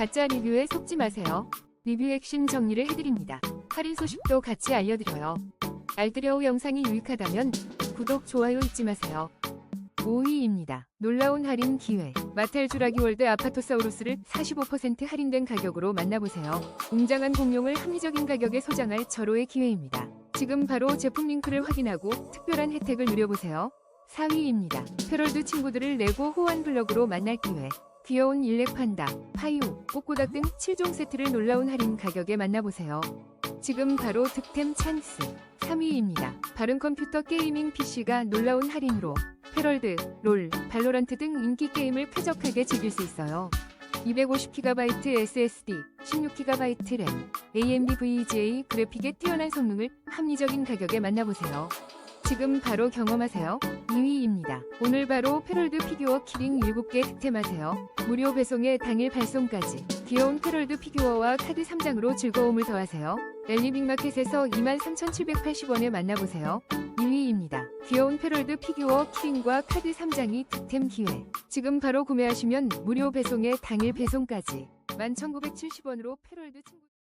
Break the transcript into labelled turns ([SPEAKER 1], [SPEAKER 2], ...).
[SPEAKER 1] 가짜 리뷰에 속지 마세요. 리뷰 핵심 정리를 해드립니다. 할인 소식도 같이 알려드려요. 알뜰여우 영상이 유익하다면 구독, 좋아요 잊지 마세요. 5위입니다. 놀라운 할인 기회. 마텔 주라기 월드 아파토사우루스를 45% 할인된 가격으로 만나보세요. 웅장한 공룡을 합리적인 가격에 소장할 절호의 기회입니다. 지금 바로 제품 링크를 확인하고 특별한 혜택을 누려보세요. 4위입니다. 페럴드 친구들을 레고 호환 블럭으로 만날 기회. 귀여운 일렉 판다, 파이오, 꼬꼬닥 등 7종 세트를 놀라운 할인 가격에 만나보세요. 지금 바로 득템 찬스. 3위입니다. 바른 컴퓨터 게이밍 PC가 놀라운 할인으로 페럴드, 롤, 발로란트 등 인기 게임을 쾌적하게 즐길 수 있어요. 250GB SSD, 16GB 램, AMD VGA 그래픽의 뛰어난 성능을 합리적인 가격에 만나보세요. 지금 바로 경험하세요. 2위입니다. 오늘 바로 페럴드 피규어 키링 7개 득템하세요. 무료 배송에 당일 발송까지. 귀여운 페럴드 피규어와 카드 3장으로 즐거움을 더하세요. 엘리빅마켓에서 23,780원에 만나보세요. 2위입니다. 귀여운 페럴드 피규어 키링과 카드 3장이 득템 기회. 지금 바로 구매하시면 무료 배송에 당일 배송까지. 11,970원으로 페럴드 친구